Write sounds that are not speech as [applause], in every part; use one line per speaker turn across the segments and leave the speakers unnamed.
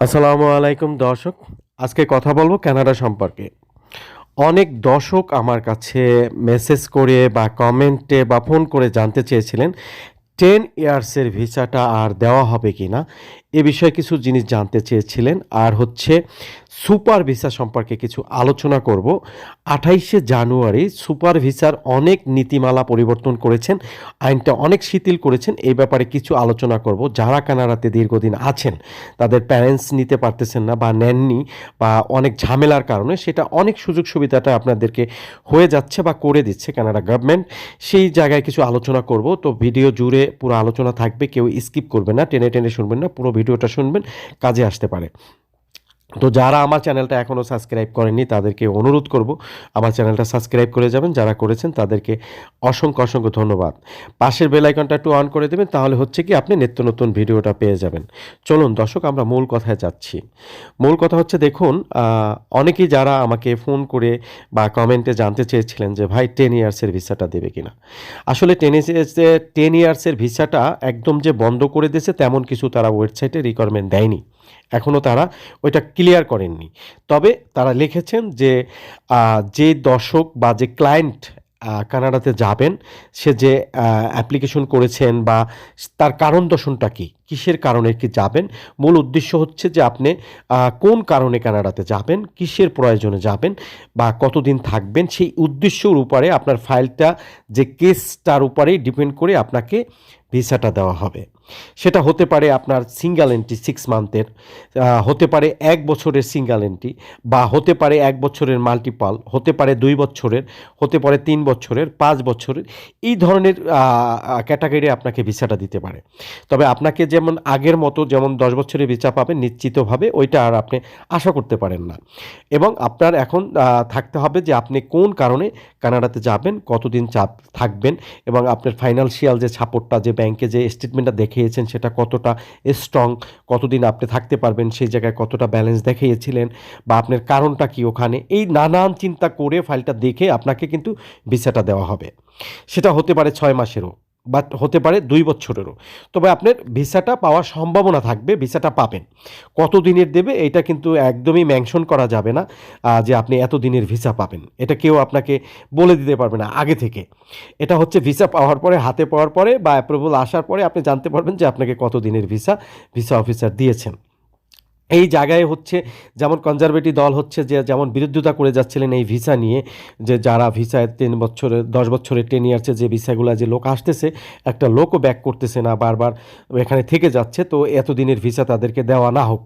আসসালামু আলাইকুম, দর্শক। আজকে কথা বলব কানাডা সম্পর্কে। অনেক দর্শক আমার কাছে মেসেজ করে বা কমেন্টে বা ফোন করে জানতে চেয়েছিলেন, টেন ইয়ার্সের ভিসাটা আর দেওয়া হবে কি না এ বিষয়ে কিছু জিনিস জানতে চেয়েছিলেন আর হচ্ছে সুপার ভিসা সম্পর্কে কিছু আলোচনা করব। আঠাইশে জানুয়ারি সুপার ভিসার অনেক নীতিমালা পরিবর্তন করেছেন, আইনটা অনেক শিথিল করেছেন, এই ব্যাপারে কিছু আলোচনা করব। যারা কানাডাতে দীর্ঘদিন আছেন, তাদের প্যারেন্টস নিতে পারতেছেন না বা নেননি বা অনেক ঝামেলার কারণে সেটা অনেক সুযোগ সুবিধাটা আপনাদেরকে হয়ে যাচ্ছে বা করে দিচ্ছে কানাডা গভর্নমেন্ট সেই জায়গায় কিছু আলোচনা করব। তো ভিডিও জুড়ে পুরো আলোচনা থাকবে, কেউ স্কিপ করবে না, টেনে টেনে শুনবেন না, পুরো ভিডিওটা শুনবেন কাজে আসতে পারে। তো যারা আমার চ্যানেলটা এখনও সাবস্ক্রাইব করেননি, তাদেরকে অনুরোধ করব, আমার চ্যানেলটা সাবস্ক্রাইব করে যাবেন। যারা করেছেন, তাদেরকে অসংখ্য অসংখ্য ধন্যবাদ। পাশের বেল আইকনটা একটু অন করে দেবেন, তাহলে হচ্ছে কি আপনি নিত্য নতুন ভিডিওটা পেয়ে যাবেন। চলুন দর্শক, আমরা মূল কথায় যাচ্ছি। মূল কথা হচ্ছে, দেখুন অনেকেই যারা আমাকে ফোন করে বা কমেন্টে জানতে চেয়েছিলেন যে, ভাই টেন ইয়ার্সের ভিসাটা দেবে কিনা? আসলে টেন ইয়ার্সের টেন ইয়ার্সের ভিসাটা একদম যে বন্ধ করে দিয়েছে, তেমন কিছু তারা ওয়েবসাইটে রিকোয়ারমেন্ট দেয়নি। এখনও তারা ওইটা ক্লিয়ার করেননি। তবে তারা লিখেছেন যে যে দর্শক বা যে ক্লায়েন্ট কানাডাতে যাবেন, সে যে অ্যাপ্লিকেশন করেছেন বা তার কারণ দর্শনটা কী, কিসের কারণে কি যাবেন, মূল উদ্দেশ্য হচ্ছে যে আপনি কোন কারণে কানাডাতে যাবেন, কিসের প্রয়োজনে যাবেন বা কতদিন থাকবেন, সেই উদ্দেশ্যর উপরে আপনার ফাইলটা যে কেসটার উপরেই ডিপেন্ড করে আপনাকে ভিসাটা দেওয়া হবে। সেটা হতে পারে আপনার সিঙ্গেল এন্ট্রি সিক্স মান্থের হতে পারে এক বছরের সিঙ্গেল এন্ট্রি বা হতে পারে এক বছরের মাল্টিপাল হতে পারে দুই বছরের, হতে পারে তিন বছরের, পাঁচ বছরের, এই ধরনের ক্যাটাগরি আপনাকে ভিসাটা দিতে পারে। তবে আপনাকে যেমন আগের মতো যেমন দশ বছরের ভিসা পাবেন, নিশ্চিতভাবে ওইটা আর আপনি আশা করতে পারেন না। এবং আপনার এখন থাকতে হবে যে আপনি কোন কারণে কানাডাতে যাবেন, কতদিন চাপ থাকবেন এবং আপনার ফাইন্যান্সিয়াল যে সাপোর্টটা যে ব্যাংকে যে স্টেটমেন্টটা দেখিয়েছেন সেটা কতটা স্ট্রং কতদিন আপনি থাকতে পারবেন, সেই জায়গায় কতটা ব্যালেন্স দেখিয়েছিলেন বা আপনার কারণটা কি ওখানে, এই নানান চিন্তা করে ফাইলটা দেখে আপনাকে কিন্তু ভিসাটা দেওয়া হবে। সেটা হতে পারে ছয় মাসেরও। বা হতে পারে দুই বছরেরও। তবে আপনার ভিসাটা পাওয়ার সম্ভাবনা থাকবে, ভিসাটা পাবেন। কত দিনের দেবে এটা কিন্তু একদমই মেনশন করা যাবে না যে আপনি এত দিনের ভিসা পাবেন। এটা কেউ আপনাকে বলে দিতে পারবে না আগে থেকে। এটা হচ্ছে ভিসা পাওয়ার পরে, হাতে পাওয়ার পরে বা অ্যাপ্রুভাল আসার পরে আপনি জানতে পারবেন যে আপনাকে কত দিনের ভিসা ভিসা অফিসার দিয়েছেন। এই জায়গায় হচ্ছে যেমন কনজারভেটিভ দল হচ্ছে যে যেমন বিরোধিতা করে যাচ্ছিলেন এই ভিসা নিয়ে, যে যারা ভিসায় তিন বছরের দশ বছরের টেন ইয়ার্সে যে ভিসাগুলো যে লোক আসতেছে, একটা লোকও ব্যাক করতেছে না, বারবার এখানে থেকে যাচ্ছে। তো এতদিনের ভিসা তাদেরকে দেওয়া না হোক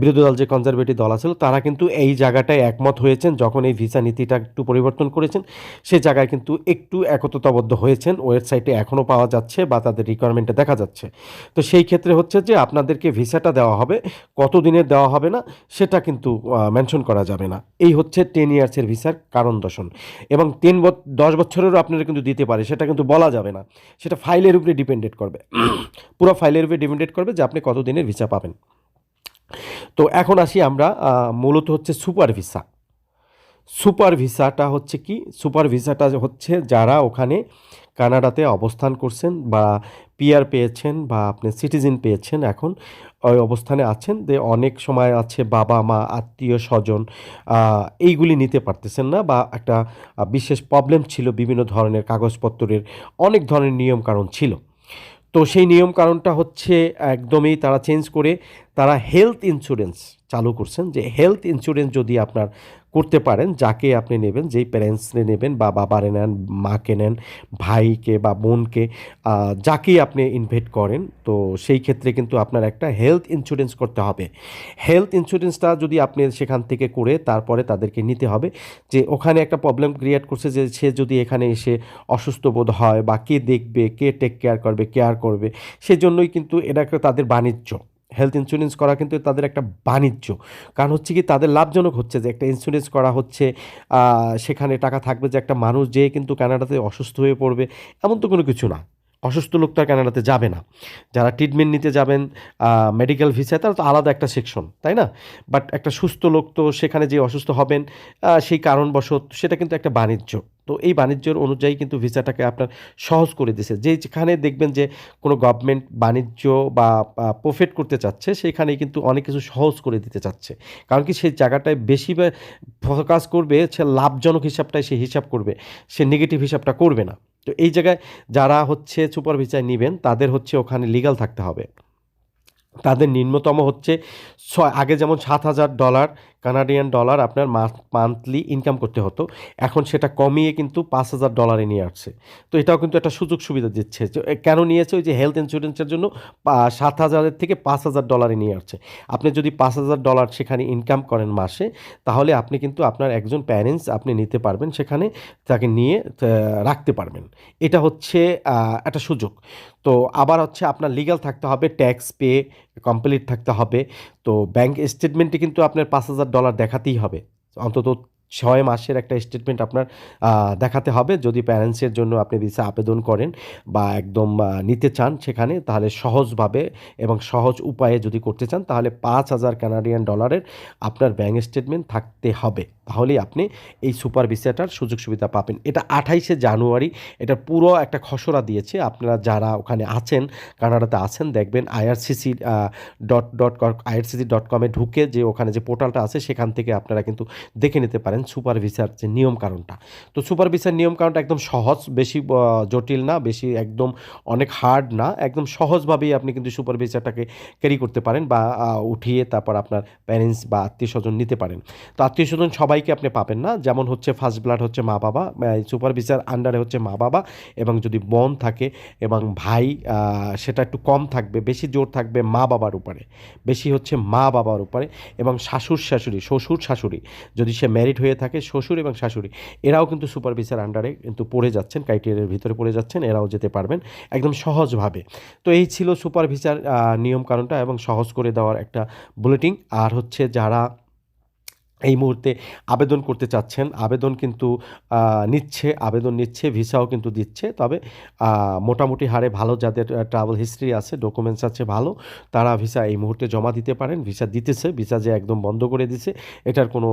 বিরোধী দল যে কনজারভেটিভ দল আছে, তারা কিন্তু এই জায়গাটায় একমত হয়েছেন, যখন এই ভিসা নীতিটা একটু পরিবর্তন করেছেন, সে জায়গায় কিন্তু একটু একত্রতাবদ্ধ হয়েছেন। ওয়েবসাইটে এখনও পাওয়া যাচ্ছে বা তাদের রিকোয়ারমেন্টে দেখা যাচ্ছে। তো সেই ক্ষেত্রে হচ্ছে যে আপনাদেরকে ভিসাটা দেওয়া হবে। কত দিনের দেওয়া হবে না, সেটা কিন্তু মেনশন করা যাবে না। এই হচ্ছে টেন ইয়ার্সের ভিসার কারণ দর্শন। এবং টেন দশ বছরেরও আপনারা কিন্তু দিতে পারে, সেটা কিন্তু বলা যাবে না। সেটা ফাইলের উপরে ডিপেন্ডেড করবে। [clears throat] পুরো ফাইলের উপরে ডিপেন্ডেড করবে যে আপনি কত দিনের ভিসা পাবেন। তো এখন আসি আমরা মূলত হচ্ছে সুপার ভিসা সুপার ভিসাটা হচ্ছে কি? সুপার ভিসাটা হচ্ছে যারা ওখানে কানাডাতে অবস্থান করছেন বা পিআর পেয়েছেন বা আপনি সিটিজেন পেয়েছেন এখন, ওই অবস্থানে আছেন, যে অনেক সময় আছে বাবা, মা, আত্মীয়, স্বজন এইগুলি নিতে পারতেছেন না বা একটা বিশেষ প্রবলেম ছিল বিভিন্ন ধরনের কাগজপত্রের, অনেক ধরনের নিয়ম কারণ ছিল। তো সেই নিয়ম কারণটা হচ্ছে একদমই তারা চেঞ্জ করে তারা হেলথ ইন্স্যুরেন্স চালু করছেন যে হেলথ ইন্স্যুরেন্স যদি আপনার করতে পারেন, যাকে আপনি নেবেন, যেই প্যারেন্টসে নেবেন, বা বাবারে নেন, মাকে নেন, ভাইকে বা বোনকে যাকেই আপনি ইনভেট করেন, তো সেই ক্ষেত্রে কিন্তু আপনার একটা হেলথ ইন্স্যুরেন্স করতে হবে। হেলথ ইন্স্যুরেন্সটা যদি আপনি সেখান থেকে করে তারপরে তাদেরকে নিতে হবে যে ওখানে একটা প্রবলেম ক্রিয়েট করছে যে সে যদি এখানে এসে অসুস্থ বোধ হয় বা কে দেখবে, কে টেক কেয়ার করবে কেয়ার করবে, সেজন্যই কিন্তু এটা তাদের বাণিজ্য। হেলথ ইন্স্যুরেন্স করা কিন্তু তাদের একটা বাণিজ্য। কারণ হচ্ছে কি তাদের লাভজনক হচ্ছে যে একটা ইন্স্যুরেন্স করা হচ্ছে সেখানে টাকা থাকবে যে একটা মানুষ যেয়ে কিন্তু কানাডাতে অসুস্থ হয়ে পড়বে, এমন তো কোনো কিছু না। অসুস্থ লোক তো আর কানাডাতে যাবে না। যারা ট্রিটমেন্ট নিতে যাবেন মেডিকেল ভিসায় তারা তো আলাদা একটা সেকশন তাই না? বাট একটা সুস্থ লোক তো সেখানে যে অসুস্থ হবেন সেই কারণবশত সেটা কিন্তু একটা বাণিজ্য। তো এই বাণিজ্যর অনুযায়ী কিন্তু ভিসাটাকে আপনার সহজ করে দিছে। যেখানে দেখবেন যে কোনো গভর্নমেন্ট বাণিজ্য বা প্রফিট করতে চাচ্ছে সেখানে কিন্তু অনেক কিছু সহজ করে দিতে চাচ্ছে। কারণ কি সেই জায়গাটায় বেশি ফোকাস করবে, সে লাভজনক হিসাবটাই সে হিসাব করবে, সে নেগেটিভ হিসাবটা করবে না। তো এই জায়গায় যারা হচ্ছে সুপার ভিসায় নেবেন, তাদের হচ্ছে ওখানে লিগাল থাকতে হবে। তাদের নিম্নতম হচ্ছে ছয়, আগে যেমন সাত হাজার ডলার কানাডিয়ান ডলার আপনার মান্থলি ইনকাম করতে হতো। এখন সেটা কমিয়ে কিন্তু পাঁচ হাজার ডলারে নিয়ে আসছে। তো এটাও কিন্তু একটা সুযোগ সুবিধা দিচ্ছে যে কেন নিয়েছে? ওই যে হেলথ ইন্স্যুরেন্সের জন্য সাত হাজারের থেকে পাঁচ হাজার ডলারে নিয়ে আসছে। আপনি যদি পাঁচ হাজার ডলার সেখানে ইনকাম করেন মাসে, তাহলে আপনি কিন্তু আপনার একজন প্যারেন্টস আপনি নিতে পারবেন, সেখানে তাকে নিয়ে রাখতে পারবেন। এটা হচ্ছে একটা সুযোগ। তো আবার হচ্ছে আপনার লিগ্যাল থাকতে হবে ট্যাক্স পে কমপ্লিট থাকতে হবে। তো ব্যাঙ্ক স্টেটমেন্টে কিন্তু আপনার পাঁচ হাজার ডলার দেখাতেই হবে। অন্তত ছয় মাসের একটা স্টেটমেন্ট আপনার দেখাতে হবে। যদি প্যারেন্টসের জন্য আপনি ভিসা আবেদন করেন বা একদম নিতে চান সেখানে, তাহলে সহজভাবে এবং সহজ উপায়ে যদি করতে চান, তাহলে পাঁচ হাজার কানাডিয়ান ডলারের আপনার ব্যাংক স্টেটমেন্ট থাকতে হবে। তাহলেই আপনি এই সুপার ভিসাটার সুযোগ সুবিধা পাবেন। এটা আঠাইশে জানুয়ারি, এটা পুরো একটা খসড়া দিয়েছে। আপনারা যারা ওখানে আছেন, কানাডাতে আছেন, দেখবেন IRCC dot dot IRCC dot কমে ঢুকে যে ওখানে যে পোর্টালটা আছে, সেখান থেকে আপনারা কিন্তু দেখে নিতে পারেন সুপার ভিসার যে নিয়ম কারণটা তো সুপার ভিসার নিয়ম কারণটা একদম সহজ, বেশি জটিল না, বেশি একদম অনেক হার্ড না, একদম সহজভাবেই আপনি কিন্তু সুপার ভিসাটাকে ক্যারি করতে পারেন বা উঠিয়ে তারপর আপনার প্যারেন্টস বা আত্মীয় স্বজন নিতে পারেন। তো আত্মীয় স্বজন সবাইকে আপনি পাবেন না, যেমন হচ্ছে ফার্স্ট ব্লাড হচ্ছে মা বাবা সুপারভিসার আন্ডারে হচ্ছে মা বাবা এবং যদি বোন থাকে এবং ভাই সেটা একটু কম থাকবে, বেশি জোর থাকবে মা বাবার উপরে। বেশি হচ্ছে মা বাবার উপরে এবং শাশুড় শাশুড়ি, শ্বশুর শাশুড়ি, যদি সে ম্যারিড হয়ে থাকে শ্বশুর এবং শাশুড়ি। এরাও কিন্তু সুপারভিসার আন্ডারে কিন্তু পড়ে যাচ্ছেন ক্রাইটেরিয়ার ভিতরে পড়ে যাচ্ছেন, এরাও যেতে পারবেন একদম সহজভাবে। তো এই ছিল সুপারভিসার নিয়মকানুনটা এবং সহজ করে দেওয়ার একটা বুলেটিন আর হচ্ছে যারা এই মুহূর্তে আবেদন করতে চাচ্ছেন, আবেদন কিন্তু নিচ্ছে, আবেদন নিচ্ছে, ভিসাও কিন্তু দিচ্ছে। তবে মোটামুটি হারে ভালো যাদের ট্রাভেল হিস্ট্রি আছে ডকুমেন্টস আছে ভালো, তারা ভিসা এই মুহূর্তে জমা দিতে পারেন। ভিসা দিতেছে, ভিসা যে একদম বন্ধ করে দিছে, এটার কোনো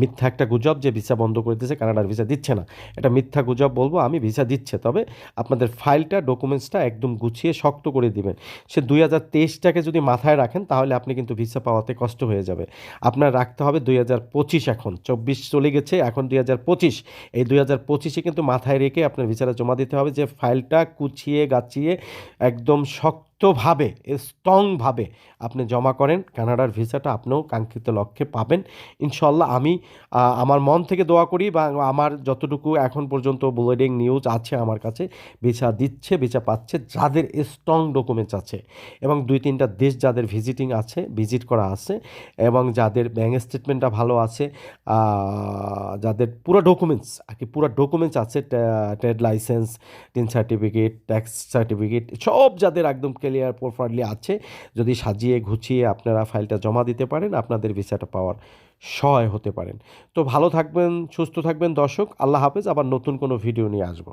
মিথ্যা একটা গুজব যে ভিসা বন্ধ করে দিচ্ছে কানাডার ভিসা দিচ্ছে না। এটা মিথ্যা গুজব বলব, আমি ভিসা দিচ্ছে। তবে আপনাদের ফাইলটা ডকুমেন্টসটা একদম গুছিয়ে শক্ত করে দিবেন। সে দুই হাজার তেইশটাকে যদি মাথায় রাখেন, তাহলে আপনি কিন্তু ভিসা পাওয়াতে কষ্ট হয়ে যাবে। আপনার রাখতে হবে দুই হাজার পঁচিশ এখন। চব্বিশ চলে গেছে, এখন দুই হাজার পঁচিশ। এই দুই হাজার পঁচিশে কিন্তু মাথায় রেখে আপনার ভিসাটা জমা দিতে হবে যে ফাইলটা কুচিয়ে গাছিয়ে একদম শক্তভাবে স্ট্রংভাবে আপনি জমা করেন। কানাডার ভিসাটা আপনিও কাঙ্ক্ষিত লক্ষ্যে পাবেন। ইনশাল্লাহ আমি আমার মন থেকে দোয়া করি বা আমার যতটুকু এখন পর্যন্ত বুলেটিং নিউজ আছে আমার কাছে, ভিসা দিচ্ছে, ভিসা পাচ্ছে, যাদের স্ট্রং ডকুমেন্টস আছে এবং দুই তিনটা দেশ যাদের ভিজিটিং আছে, ভিজিট করা আছে এবং যাদের ব্যাঙ্ক স্টেটমেন্টটা ভালো আছে যাদের পুরো ডকুমেন্টস, আর কি পুরো ডকুমেন্টস আছে trade licence, TIN certificate, tax certificate, সব যাদের একদম ক্লিয়ার প্রপারলি আছে। যদি সাজিয়ে গুছিয়ে আপনারা ফাইলটা জমা দিতে পারেন, আপনাদের ভিসাটা পাওয়ার সহায় হতে পারেন। তো ভালো থাকবেন, সুস্থ থাকবেন দর্শক, আল্লাহ হাফেজ, আবার নতুন কোনো ভিডিও নিয়ে আসব।